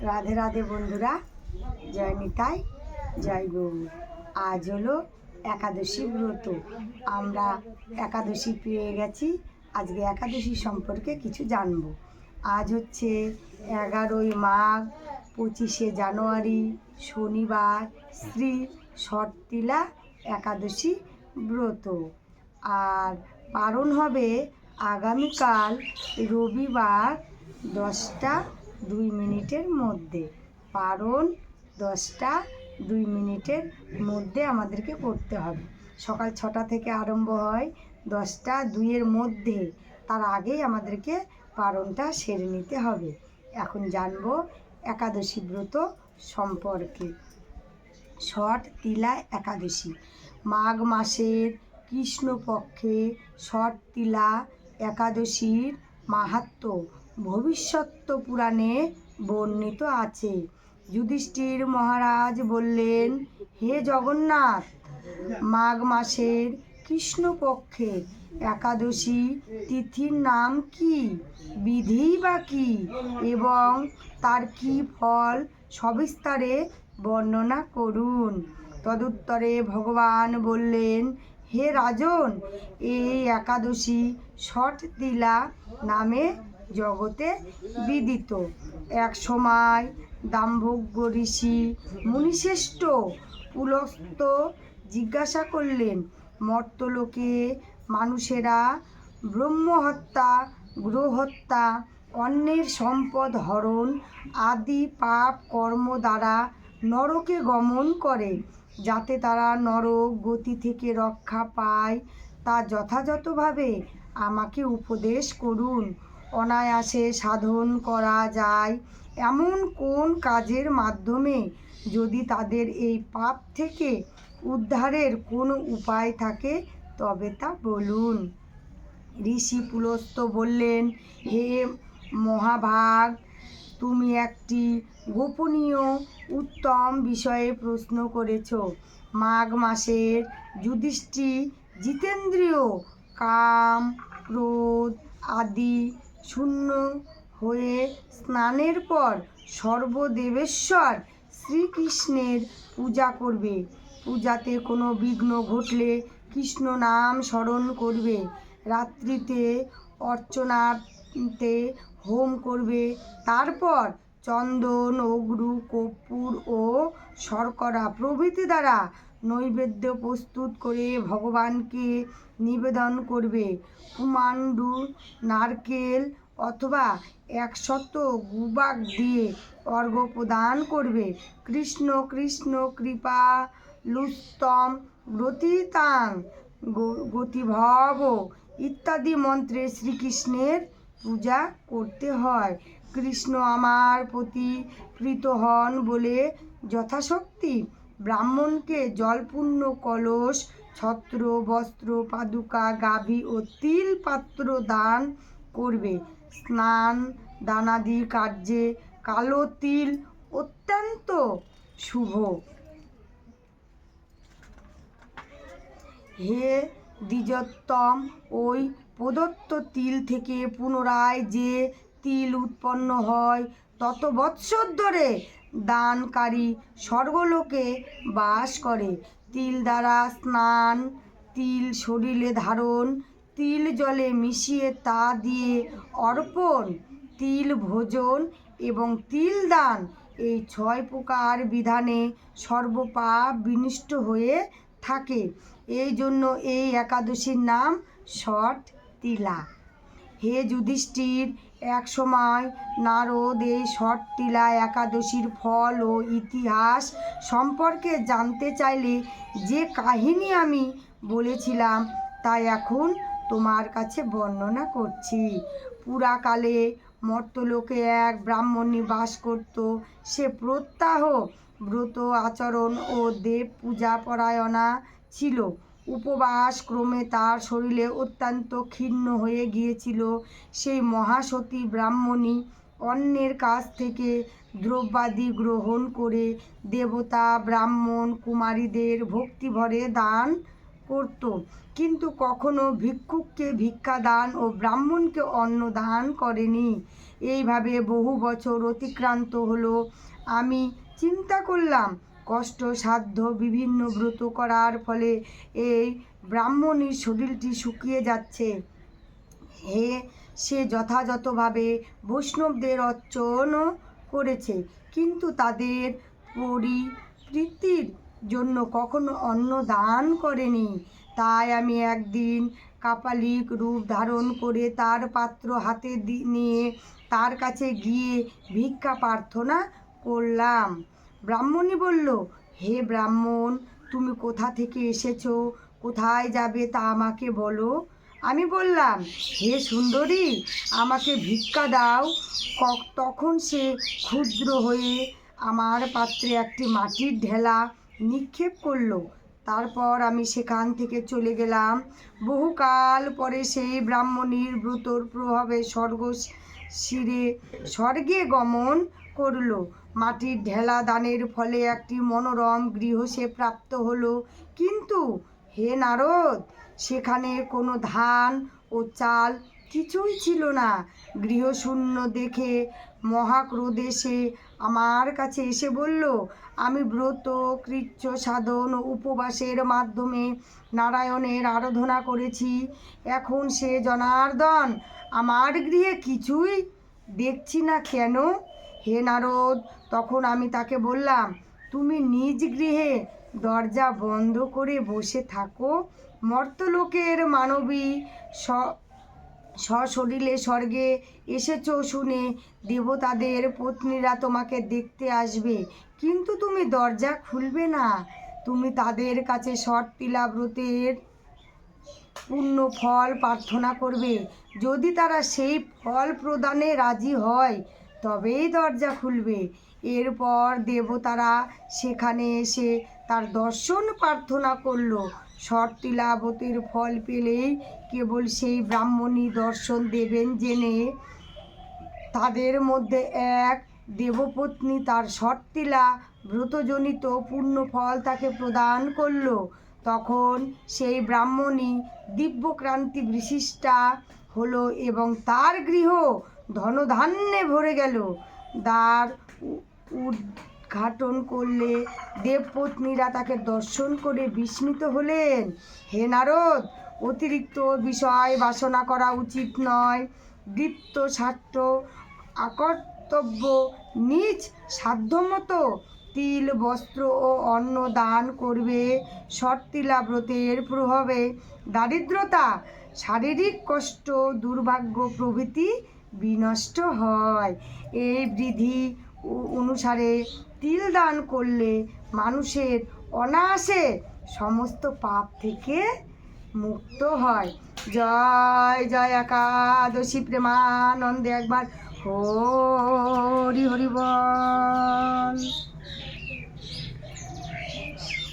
রাধে রাধে বন্ধুরা, জয় নিতাই, জয় গৌর। আজ হলো একাদশী ব্রত। আমরা একাদশী পেয়ে গেছি। আজকে একাদশী সম্পর্কে কিছু জানব। আজ হচ্ছে এগারোই মাঘ, পঁচিশে জানুয়ারি, শনিবার, শ্রী শর্তিলা একাদশী ব্রত। আর পালন হবে আগামীকাল রবিবার দশটা দুই মিনিটের মধ্যে। পারণ দশটা দুই মিনিটের মধ্যে আমাদেরকে করতে হবে। সকাল ছটা থেকে আরম্ভ হয়, দশটা দুইয়ের মধ্যে তার আগেই আমাদেরকে পারণটা সেরে নিতে হবে। এখন জানব একাদশী ব্রত সম্পর্কে। ছট তিলা একাদশী। মাঘ মাসের কৃষ্ণপক্ষে ছট তিলা একাদশীর মাহাত্ম ভবিষ্যত্ব পুরাণে বর্ণিত আছে। যুধিষ্ঠির মহারাজ বললেন, হে জগন্নাথ, মাঘ মাসের কৃষ্ণপক্ষে একাদশী তিথির নাম কি, বিধি বা কি, এবং তার কি ফল সবিস্তারে বর্ণনা করুন? তদুত্তরে ভগবান বললেন, হে রাজন, এই একাদশী ষট তিলা নামে জগতে বিদিত। এক সময় দাম্ভোগ্য ঋষি মুনিশ্রেষ্ঠ পুলস্ত জিজ্ঞাসা করলেন, মর্তলোকে মানুষেরা ব্রহ্মহত্যা, গৃহহত্যা, অন্যের সম্পদ হরণ আদি পাপ কর্ম দ্বারা নরকে গমন করে, যাতে তারা নরক গতি থেকে রক্ষা পায়, তা যথাযথভাবে আমাকে উপদেশ করুন। অনায়াসে সাধন করা যায়। এমন কোন কাজের মাধ্যমে যদি তাদের এই পাপ থেকে উদ্ধারের কোনো উপায় থাকে, তবে তা বলুন। ঋষি পুলস্ত বললেন, হে মহাভাগ, তুমি একটি গোপনীয় উত্তম বিষয়ে প্রশ্ন করেছ। মাঘ মাসের যুধিষ্ঠি জিতেন্দ্রীয়, কাম, ক্রোধ আদি শূন্য হয়ে স্নানের পর সর্বদেবেশ্বর শ্রীকৃষ্ণের পূজা করবে। পূজাতে কোনো বিঘ্ন ঘটলে কৃষ্ণ নাম স্মরণ করবে। রাত্রিতে অর্চনাতে হোম করবে। তারপর চন্দন, অগ্রু, কর্পূর ও শর্করা প্রভৃতি দ্বারা নৈবেদ্য প্রস্তুত করে ভগবানকে নিবেদন করবে। কুমান্ডু নারকেল অথবা একশত গুবাক দিয়ে অর্ঘ্য প্রদান করবে। কৃষ্ণ কৃষ্ণ কৃপা, লুস্তম গ্রতিতাং গ- গতিভব ইত্যাদি মন্ত্রে শ্রীকৃষ্ণের পূজা করতে হয়। কৃষ্ণ আমার প্রতি প্রীত হন বলে যথাশক্তি ব্রাহ্মণকে জলপূর্ণ কলস, ছত্র, বস্ত্র, পাদুকা, গাভী ও তিল পাত্র দান করবে। স্নান, দানাদি কার্যে কালো তিল অত্যন্ত শুভ। হে দ্বিজোত্তম, ওই প্রদত্ত তিল থেকে পুনরায় যে তিল উৎপন্ন হয়, তত বৎসর ধরে দানকারী স্বর্গলোকে বাস করে। তিল দ্বারা স্নান, তিল শরীরে ধারণ, তিল জলে মিশিয়ে তা দিয়ে অর্পণ, তিল ভোজন এবং তিল দান এই ছয় প্রকার বিধানে সর্বপাপ বিনষ্ট হয়ে থাকে। এই জন্য এই একাদশীর নাম ষট তিলা। হে যুধিষ্ঠির এক সময় নারদ এই ষট তিলা একাদশীর ফল ও ইতিহাস সম্পর্কে জানতে চাইলে যে কাহিনী আমি বলেছিলাম তা এখন তোমার কাছে বর্ণনা করছি। পুরাকালে মর্তলোকে এক ব্রাহ্মণী বাস করত। সে প্রত্যাহ ব্রত আচরণ ও দেব পূজা পরায়ণা ছিল। উপবাস ক্রমে তার শরীরে অত্যন্ত ক্ষীণ হয়ে গিয়েছিল। সেই মহাসতী ব্রাহ্মণী অন্যের কাছ থেকে দ্রব্যাদি গ্রহণ করে দেবতা, ব্রাহ্মণ, কুমারীদের ভক্তিভরে দান করত। কিন্তু কখনো ভিক্ষুককে ভিক্ষা দান ও ব্রাহ্মণকে অন্ন দান করেনি। এইভাবে বহু বছর অতিক্রান্ত হলো। আমি চিন্তা করলাম কষ্টসাধ্য বিভিন্ন ব্রত করার ফলে এই ব্রাহ্মণীর শরীরটি শুকিয়ে যাচ্ছে। হে, সে যথাযথভাবে বৈষ্ণবদের অর্চনও করেছে, কিন্তু তাদের পরিতৃপ্তির জন্য কখনো অন্ন দান করেনি। তাই আমি একদিন কাপালিক রূপ ধারণ করে তার পাত্র হাতে নিয়ে তার কাছে গিয়ে ভিক্ষা প্রার্থনা করলাম। ব্রাহ্মণী বলল, হে ব্রাহ্মণ, তুমি কোথা থেকে এসেছ? কোথায় যাবে তা আমাকে বলো। আমি বললাম, হে সুন্দরী, আমাকে ভিক্ষা দাও। তখন সে ক্ষুদ্র হয়ে আমার পাত্রে একটি মাটির ঢেলা নিক্ষেপ করল। তারপর আমি সেখান থেকে চলে গেলাম। বহুকাল পরে সেই ব্রাহ্মণীর ব্রতর প্রভাবে স্বর্গ শিরে স্বর্গে গমন করল। মাটির ঢেলা দানের ফলে একটি মনোরম গৃহ সে প্রাপ্ত হলো। কিন্তু হে নারদ, সেখানে কোনো ধান ও চাল কিছুই ছিল না। গৃহশূন্য দেখে মহাক্রোধে সে আমার কাছে এসে বলল, আমি ব্রত, কৃচ্ছ সাধন ও উপবাসের মাধ্যমে নারায়ণের আরাধনা করেছি। এখন সে জনার্দন, আমার গৃহে কিছুই দেখছি না কেন? হে নারদ, তখন আমি তাকে বললাম, তুমি নিজ গৃহে দরজা বন্ধ করে বসে থাকো। মর্তলোকের মানবী স, সশরীরে স্বর্গে এসেছ শুনে দেবতাদের পত্নীরা তোমাকে দেখতে আসবে। কিন্তু তুমি দরজা খুলবে না। তুমি তাদের কাছে ব্রতের পূর্ণ ফল প্রার্থনা করবে। যদি তারা সেই ফল প্রদানে রাজি হয় তবেই দরজা খুলবে। এরপর দেবতারা সেখানে এসে তার দর্শন প্রার্থনা করল। শর্তিলাবতীর ফল পেলেই কেবল সেই ব্রাহ্মণী দর্শন দেবেন জেনে তাদের মধ্যে এক দেবপত্নী তার শর্তিলা ব্রতজনিত পূর্ণ ফল তাকে প্রদান করল। তখন সেই ব্রাহ্মণী দিব্যক্রান্তি বিশিষ্টা হলো এবং তার গৃহ ধনধান্যে ভরে গেল। দ্বার উদ্ঘাটন করলে দেবপত্নীরা তাকে দর্শন করে বিস্মিত হলেন। হে নারদ, অতিরিক্ত বিষয় বাসনা করা উচিত নয়। বৃত্ত স্বার্থ আকর্তব্য নিজ সাধ্যমতো তিল, বস্ত্র ও অন্ন দান করবে। শর্তিলা ব্রতের প্রভাবে দারিদ্রতা, শারীরিক কষ্ট, দুর্ভাগ্য প্রভৃতি বিনষ্ট হয়। এই বৃদ্ধি অনুসারে তিল দান করলে মানুষের অনায়াসে সমস্ত পাপ থেকে মুক্ত হয়। জয় জয় একাদশী প্রেমানন্দে একবার হরি হরি বল।